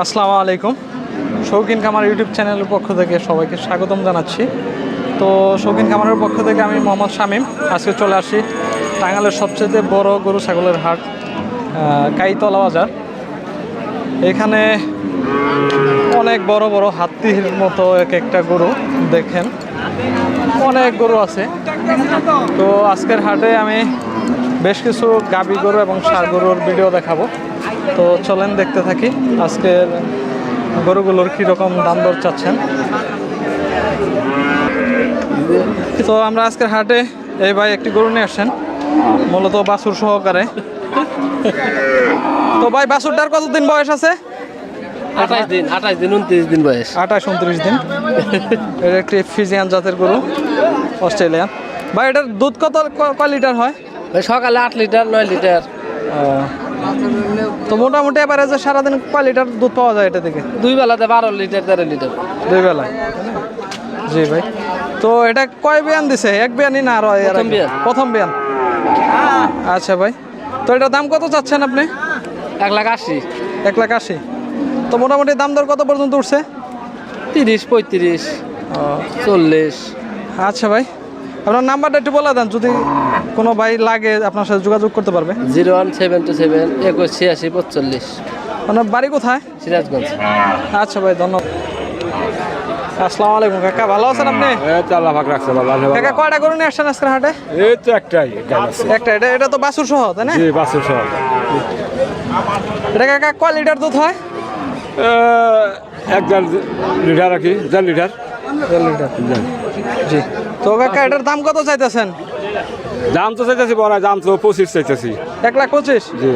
আসসালামু আলাইকুম। শৌখিন খামার ইউটিউব চ্যানেলের পক্ষ থেকে সবাইকে স্বাগতম জানাচ্ছি। তো শৌখিন খামারের পক্ষ থেকে আমি মোহাম্মদ শামীম। আজকে চলে আসি টাঙ্গালের সবচেয়ে বড় গরু ছাগলের হাট কাইতলা বাজার। এখানে অনেক বড় বড় হাতির মতো এক একটা গরু দেখেন। অনেক গরু আছে। তো আজকের হাটে আমি বেশ কিছু গাবি গরু এবং ষাড় গরুর ভিডিও দেখাবো। তো চলেন দেখতে থাকি। আজকের গরুগুলোর কীরকম দাম দর চাচ্ছেন? তো আমরা আজকের হাটে এই ভাই একটি গরু নিয়ে আসছেন মূলত বাছুর সহকারে। তো ভাই বাছুরটার কতদিন বয়স আছে? আঠাশ দিন আঠাশ দিন উনত্রিশ দিন বয়স। আঠাশ উনত্রিশ দিন। এটা একটি ফিজিয়ান জাতের গরু অস্ট্রেলিয়ান। ভাই এটার দুধ কত ক- লিটার হয়? সকালে আট লিটার নয় লিটার। তো মোটামুটি এবারে যে সারাদিন কয় লিটার দুধ পাওয়া যায় এটা থেকে দুই বেলাতে বারো লিটার তেরো লিটার। দুই বেলায়? জি ভাই। তো এটা কয় বিয়ান দিছে? এক বিয়ানই না আরও প্রথম বিয়ান। প্রথম বিয়ান? আচ্ছা ভাই। তো এটার দাম কত চাচ্ছেন আপনি? এক লাখ আশি। এক লাখ আশি। তো মোটামুটি দাম দর কত পর্যন্ত উঠছে? তিরিশ পঁয়ত্রিশ চল্লিশ। আচ্ছা ভাই। আপনার নাম্বারটা একটু বলে দেন যদি কোনো ভাই লাগে আপনার সাথে যোগাযোগ করতে পারবে। Zero one seven two seven একুশ ছিয়াশি পঁচল্লিশ। আপনার বাড়ি কোথায়? সিরাজগঞ্জ। আচ্ছা ভাই ধন্যবাদ। আসসালামু আলাইকুম কাকা ভালো আছেন আপনি? এই তো আল্লাহ পাক রাখছে ভালো আল্লাহ ভালো। কাকা কয়টা গরু নিয়ে আসছেন আজকের হাটে? এই তো একটাই একটা এটা এটা তো সহ তাই না? জি বাসু সহ। এটা কাকা কয় লিটার দুধ হয়? এক দেড় লিটার আর কি দেড় লিটার। দেড় লিটার। জি। তো কাকা এটার দাম কত চাইতেছেন? দাম তো চাইতেছি বড় দাম তো পঁচিশ চাইতেছি। এক লাখ পঁচিশ? জি।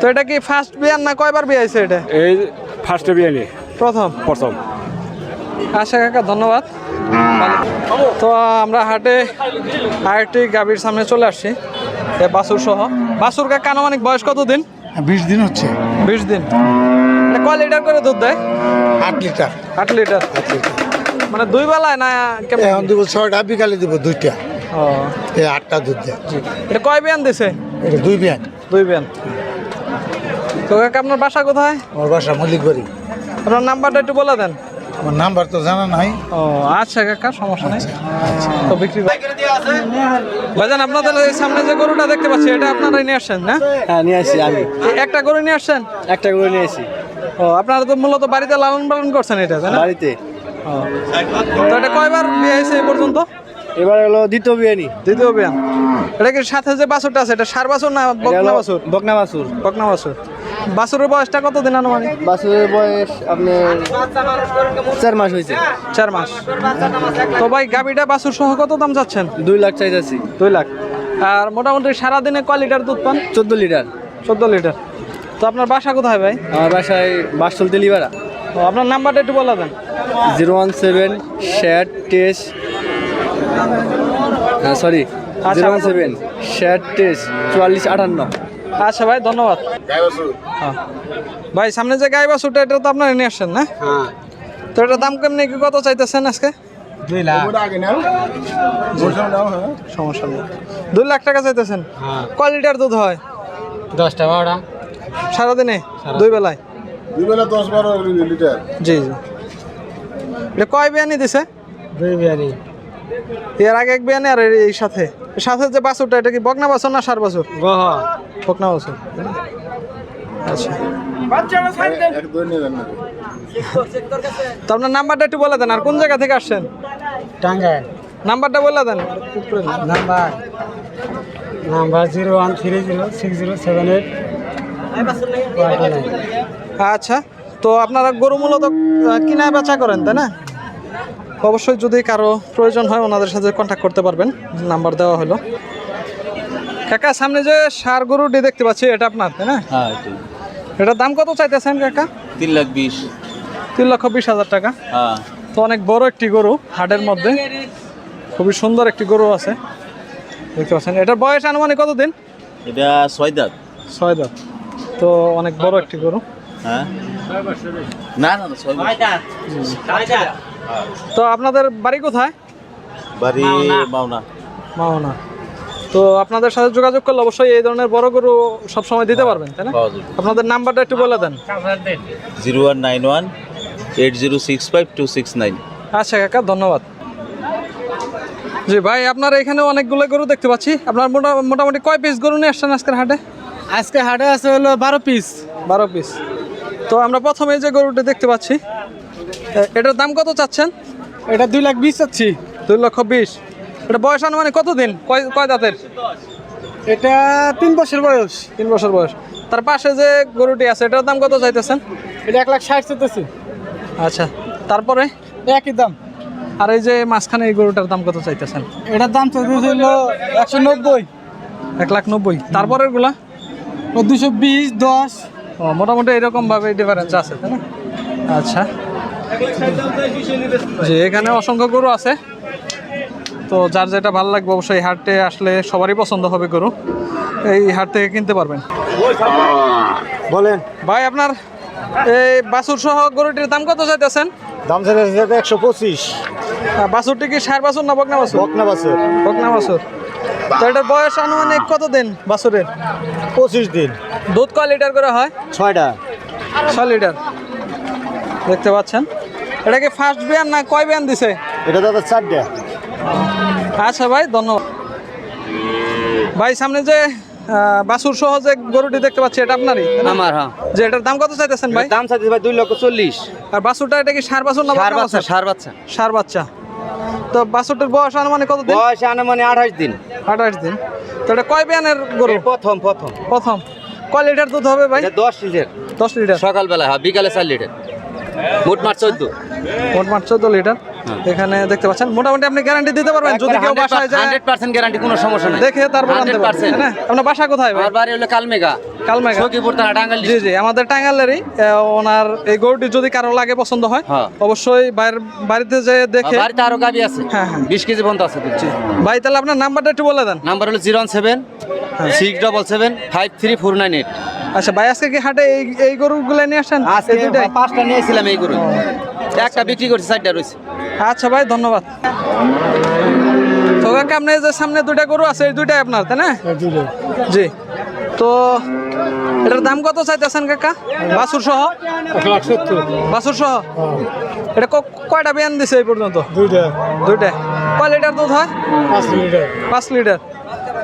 তো এটা কি ফার্স্ট বিয়ার না কয়বার বিয়ে হয়েছে এটা? এই ফার্স্টে বিয়ে নি প্রথম? প্রথম। আশা কাকা ধন্যবাদ। তো আমরা হাটে আরেকটি গাভীর সামনে চলে আসছি এ বাছুর সহ বাছুর কাকা আনুমানিক বয়স কত দিন বিশ দিন হচ্ছে। বিশ দিন। কয় লিটার করে দুধ দেয়? আট লিটার। আট লিটার? মানে দুই বেলায় না কেমন? এখন দিব ছয়টা বিকালে দিব দুইটা। ও। এই আটটা দুধ দেয়। এটা কয় বিয়ান দিছে? এটা দুই ব্যাগ দুই বিয়ান। তো কাকা আপনার বাসা কোথায়? আমার বাসা মল্লিক বাড়ি আপনার নাম্বারটা একটু বলে দেন। আমার নাম্বার তো জানা নাই। ও আচ্ছা কাকা সমস্যা নেই। তো বিক্রি করে- ভাইজান আপনাদের এই সামনে যে গরুটা দেখতে পাচ্ছি এটা আপনারাই নিয়ে আসছেন না? হ্যাঁ নিয়ে আসছি আমি। একটা গরু নিয়ে আসছেন? একটা গরু নিয়ে আসি ও আপনারা তো মূলত বাড়িতে লালন পালন করছেন এটা তাই না? বাড়িতে। তো এটা কয়বার বিয়ে হয়েছে এই পর্যন্ত? এবার হলো দ্বিতীয় বিয়ানি দ্বিতীয় বিয়ান এটা কি সাথে যে বাছুরটা আছে এটা সার বাছুর না বকনা বাছুর? বকনা বাসুর বকনা বাছুর। বাছুরের বয়সটা কতদিন আনুমানিক? বাসুরের বয়স আপনি চার মাস হয়েছে। চার মাস। তো ভাই গাবিটা বাছুর সহ কত দাম যাচ্ছেন? দুই লাখ চাইতেছি। দুই লাখ। আর মোটামুটি সারাদিনে কয় লিটার দুধ পান? চোদ্দ লিটার। চোদ্দ লিটার। তো আপনার বাসা কোথায় ভাই? আমার বাসায় বাসল তেলিপাড়া ও আপনার নাম্বারটা একটু বলে দেন। জিরো ওয়ান সেভেন ষাট টেস হ্যাঁ সরি জিরো ওয়ান সেভেন ষাট টেস চুয়াল্লিশ আটান্ন। আচ্ছা ভাই ধন্যবাদ। হ্যাঁ। ভাই সামনে যে গাই বাছুরটা এটা তো আপনারা নিয়ে আসছেন না? তো এটার দাম কেমনি কি কত চাইতেছেন আজকে? দুই লাখ। সমস্যা নেই। দুই লাখ টাকা চাইতেছেন। কয় লিটার দুধ হয়? দশটা বারোটা। সারাদিনে? দুই বেলায়? দুই বেলা দশ বারো লিটার। জি জি। এটা কয় বিয়ানি দিছে? দুই বিয়ানি। এর আগে এক বিয়ানি আর এই সাথে। সাথে যে বাছুরটা এটা কি বকনা বাছুর না সার বাছুর? বকনা বাছুর। আচ্ছা। তো আপনার নাম্বারটা একটু বলে দেন আর কোন জায়গা থেকে আসছেন? টাঙ্গাইল। নাম্বারটা বলে দেন। Number. Number zero one three zero six zero seven eight. আচ্ছা তো আপনারা গরু মূলত কিনা বেচা করেন তাই না? অবশ্যই যদি কারও প্রয়োজন হয় ওনাদের সাথে কন্ট্যাক্ট করতে পারবেন। নাম্বার দেওয়া হলো। কাকা সামনে যে সার গরুটি দেখতে পাচ্ছি এটা আপনার তাই না? হ্যাঁ এটার দাম কত চাইতেছেন কাকা? তিন লাখ বিশ। তিন লক্ষ বিশ হাজার টাকা। হ্যাঁ। তো অনেক বড় একটি গরু হাটের মধ্যে। খুবই সুন্দর একটি গরু আছে। দেখতে পাচ্ছেন এটার বয়স আনুমানিক কতদিন? এটা ছয় দাঁত। ছয় দাঁত। তো অনেক বড় একটি গরু। হ্যাঁ? না না। তো আপনাদের বাড়ি কোথায়? বাড়ি মাওনা। মাওনা। তো আপনাদের সাথে যোগাযোগ করলে অবশ্যই এই ধরনের বড় গরু সবসময় দিতে পারবেন তাই না? আপনাদের নাম্বারটা একটু বলে দেন। Zero one nine one eight zero six five two six nine. আচ্ছা কাকা ধন্যবাদ। জি ভাই আপনার এখানে অনেকগুলো গরু দেখতে পাচ্ছি। আপনার মোটা- মোটামুটি কয় পিস গরু নিয়ে আসছেন আজকের হাটে? আজকে হাটে আছে হলো বারো পিস বারো পিস তো আমরা প্রথমে যে গরুটা দেখতে পাচ্ছি এটার দাম কত চাচ্ছেন? এটা দুই লাখ বিশ চাচ্ছি। দুই লক্ষ বিশ। এটা বয়স আনুমানিক কতদিন? কয় কয় দাঁতের? এটা তিন বছর বয়স। তিন বছর বয়স। তার পাশে যে গরুটি আছে এটার দাম কত চাইতেছেন? এটা এক লাখ ষাট চাইতেছি। আচ্ছা তারপরে? একই দাম। আর এই যে মাঝখানে এই গরুটার দাম কত চাইতেছেন? এটার দাম চাইতেছে হলো একশো নব্বই। এক লাখ নব্বই। তারপরেরগুলা দুশো বিশ দশ। ও মোটামুটি এরকম ভাবে ডিফারেন্স আছে তাই না? আচ্ছা। যে এখানে অসংখ্য গরু আছে। তো যার যেটা ভালো লাগবে অবশ্যই হাটে আসলে সবারই পছন্দ হবে গরু। এই হাট থেকে কিনতে পারবেন। বলেন। ভাই আপনার এই বাছুর সহ গরুটির দাম কত চাইতেছেন? দাম চাইতেছে একশো পঁচিশ। বাছুরটি কি সার বাছুর না বকনা বাছুর? বকনা বাছুর। বকনা বাছুর। তো এটার বয়স আনুমানিক কত দিন বাছুরের? পঁচিশ দিন। দুধ কয় লিটার করে হয়? ছয়টা। ছয় লিটার। দেখতে পাচ্ছেন। এটা কি ফার্স্ট বিয়ান না কয় বিয়ান দিছে? এটা দাদা চারটা। আচ্ছা ভাই ধন্যবাদ। ভাই সামনে যে আহ, বাছুর সহ যে গরুটি দেখতে পাচ্ছি এটা আপনারই? আমার হ্যাঁ। যে এটার দাম কত চাইতেছেন ভাই? দাম চাইছে ভাই দুই লক্ষ চল্লিশ। আর বাছুরটা এটা কি সার বাছুর না সার বাচ্চা সার বাচ্চা। সার বাচ্চা। তো বাসুরটার বয়স আনুমানিক কত দিন? বয়স আনুমানে আঠাশ দিন। আঠাশ দিন তো এটা কয় বিয়ানের গরু? প্রথম প্রথম। প্রথম। কয় লিটার দুধ হবে ভাই? দশ লিটার। দশ লিটার। সকালবেলা হ্যাঁ বিকালে চার লিটার। মোট মাঠ চোদ্দ। মোটমাট চোদ্দ লিটার। এখানে দেখতে পাচ্ছেন মোটামুটি আপনি গ্যারান্টি দিতে পারবেন যদি কেউ বাসায় যায় হান্ড্রেড পার্সেন্ট গ্যারান্টি কোনো সমস্যা নেই। দেখে তারপর আনতে পারবেন। না? আপনার বাসা কোথায় ভাই? আমার বাড়ি হলো কালমেঘা। কালমেঘা। সখীপুর থানা টাঙ্গাইল জি জি আমাদের টাঙ্গালেরই ওনার এই গরুটি যদি কারও লাগে পছন্দ হয় হ্যাঁ। অবশ্যই বাড়িতে যে দেখে বাড়িতে আরও গাবি আছে। হ্যাঁ, হ্যাঁ। বিশ কেজি পর্যন্ত আছে দুধ। ভাই তাহলে আপনার নাম্বারটা একটু বলে দেন। নাম্বার হলো zero seven six double seven five three four nine eight. আচ্ছা ভাই আজকে কি হাটে এই এই গরুগুলো নিয়ে আসেন? আজকে পাঁচটা নিয়েছিলাম এই গরু। একটা বিক্রি করছি চারটা রয়েছে। আচ্ছা ভাই ধন্যবাদ। তো কাকা আপনি যে সামনে দুইটা গরু আছে এই দুইটাই আপনার তাই না? জি। তো এটার দাম কত চাইতেছেন কাকা? বাসুর সহ? বাছুর সহ? এটা ক- কয়টা বিয়ান দিছে এই পর্যন্ত? দুইটা। দুইটা। কয় লিটার দুধ হয়? পাঁচ লিটার।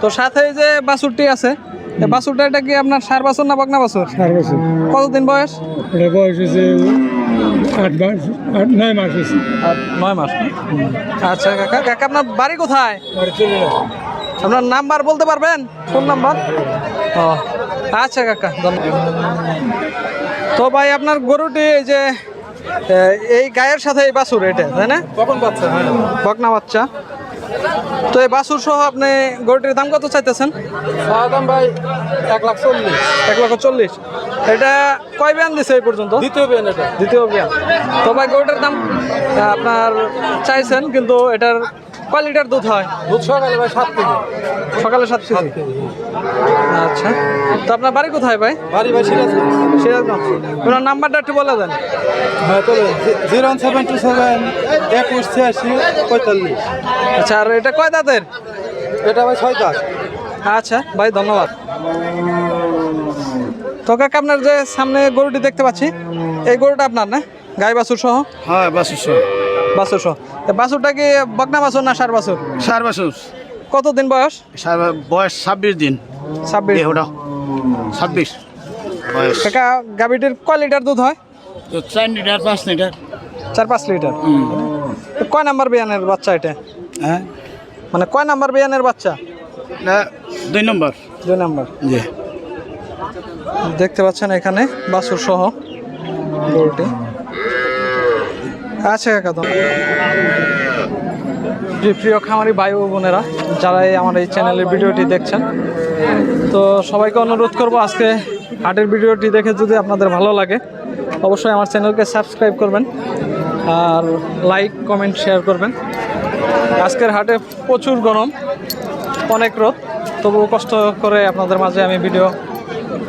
তো সাথে এই যে বাছুরটি আছে এই বাছুরটা এটা কি আপনার সার বাছুর না বকনা বছর? কতদিন বয়স? বয়স হয়েছে আট মাস আট নয় মাস হয়েছে। নয় মাস আচ্ছা কাকা কাকা আপনার বাড়ি কোথায়? আপনার নাম্বার বলতে পারবেন? Phone number? ও আচ্ছা কাকা ধন্যবাদ। তো ভাই আপনার গরুটি এই যে এই গায়ের সাথে এই বাছুর এটা তাই না? কখন পাচ্ছে বকনা বাচ্চা। তো এই বাসুর সহ আপনি গরুটির দাম কত চাইতেছেন? দাম ভাই এক লাখ চল্লিশ। এক লক্ষ চল্লিশ। এটা কয় ব্যান দিছে এই পর্যন্ত? দ্বিতীয় ব্যান এটা। দ্বিতীয় ব্যান। তো ভাই গরুটার দাম আপনার চাইছেন কিন্তু এটার কয় লিটার দুধ হয়? দুধ সকালে ভাই সাত কেজি। সকালে সাত কেজি? আচ্ছা। তো আপনার বাড়ি কোথায় ভাই? বাড়ি ভাই সিরাজগঞ্জ। সিরাজগঞ্জ। ওনার নাম্বারটা একটু বলে দেন। হ্যাঁ জিরো সেভেন টু সেভেন একুশ ছিয়াশি পঁয়তাল্লিশ। আচ্ছা আর এটা কয় দাঁতের? এটা ভাই ছয় দাস আচ্ছা ভাই ধন্যবাদ। তো কাকা আপনার যে সামনে গরুটি দেখতে পাচ্ছি এই গরুটা আপনার না? গাই বাছুর সহ? হ্যাঁ বাসুর বাছুর সহ। এ বাছুরটা কি বকনা বাছুর না সার বাছুর? সার বাসুর কতদিন বয়স? বয়স ছাব্বিশ দিন। ছাব্বিশ। ওটা ছাব্বিশ। বয়স। কাকা গাভিটির কয় লিটার দুধ হয়? চার লিটার পাঁচ লিটার। চার পাঁচ লিটার। কয় নাম্বার বিয়ানের বাচ্চা এটা? হ্যাঁ? মানে কয় নাম্বার বিয়ানের বাচ্চা? না, দুই নম্বর। দুই নাম্বার। জি। দেখতে পাচ্ছেন এখানে বাসুর সহ গরুটি। জি প্রিয় খামারি ভাই বোনেরা, যারা এই আমার এই চ্যানেলের ভিডিওটি দেখছেন, তো সবাইকে অনুরোধ করব আজকে হাটের ভিডিওটি দেখে যদি আপনাদের ভালো লাগে, অবশ্যই আমার চ্যানেলকে সাবস্ক্রাইব করবেন আর লাইক কমেন্ট শেয়ার করবেন। আজকের হাটে প্রচুর গরম, অনেক রোদ, তবুও কষ্ট করে আপনাদের মাঝে আমি ভিডিও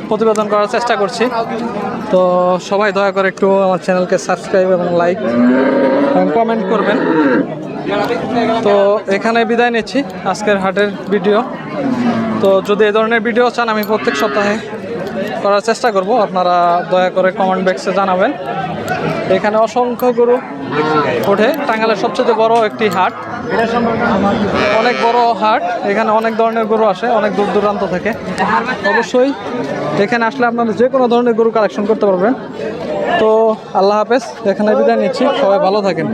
প্রতিবেদন করার চেষ্টা করছি। তো সবাই দয়া করে একটু আমার চ্যানেলকে সাবস্ক্রাইব এবং লাইক এবং কমেন্ট করবেন। তো এখানে বিদায় নিচ্ছি আজকের হাটের ভিডিও। তো যদি এ ধরনের ভিডিও চান, আমি প্রত্যেক সপ্তাহে করার চেষ্টা করব। আপনারা দয়া করে কমেন্ট বক্সে জানাবেন। এখানে অসংখ্য গরু ওঠে। টাঙ্গালের সবচেয়ে বড় একটি হাট। অনেক বড় হাট, এখানে অনেক ধরনের গরু আসে, অনেক দূর দূরান্ত থেকে। অবশ্যই এখানে আসলে আপনারা যে কোনো ধরনের গরু কালেকশন করতে পারবেন। তো আল্লাহ হাফেজ, এখানে বিদায় নিচ্ছি, সবাই ভালো থাকেন।